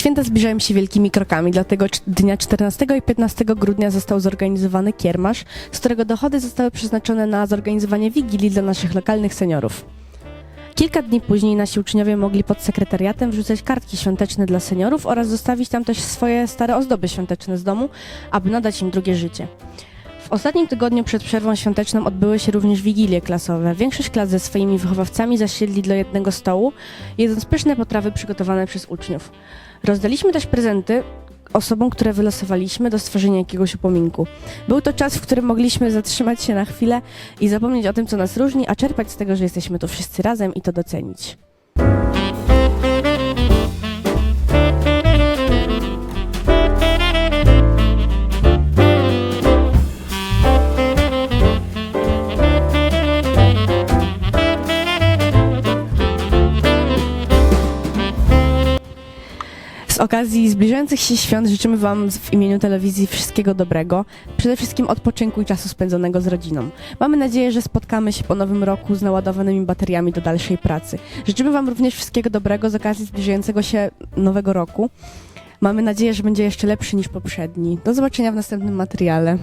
Święta zbliżają się wielkimi krokami, dlatego dnia 14 i 15 grudnia został zorganizowany kiermasz, z którego dochody zostały przeznaczone na zorganizowanie wigilii dla naszych lokalnych seniorów. Kilka dni później nasi uczniowie mogli pod sekretariatem wrzucać kartki świąteczne dla seniorów oraz zostawić tam też swoje stare ozdoby świąteczne z domu, aby nadać im drugie życie. W ostatnim tygodniu przed przerwą świąteczną odbyły się również wigilie klasowe. Większość klas ze swoimi wychowawcami zasiedli do jednego stołu, jedząc pyszne potrawy przygotowane przez uczniów. Rozdaliśmy też prezenty osobom, które wylosowaliśmy do stworzenia jakiegoś upominku. Był to czas, w którym mogliśmy zatrzymać się na chwilę i zapomnieć o tym, co nas różni, a czerpać z tego, że jesteśmy tu wszyscy razem i to docenić. Z okazji zbliżających się świąt życzymy Wam w imieniu telewizji wszystkiego dobrego, przede wszystkim odpoczynku i czasu spędzonego z rodziną. Mamy nadzieję, że spotkamy się po nowym roku z naładowanymi bateriami do dalszej pracy. Życzymy Wam również wszystkiego dobrego z okazji zbliżającego się nowego roku. Mamy nadzieję, że będzie jeszcze lepszy niż poprzedni. Do zobaczenia w następnym materiale.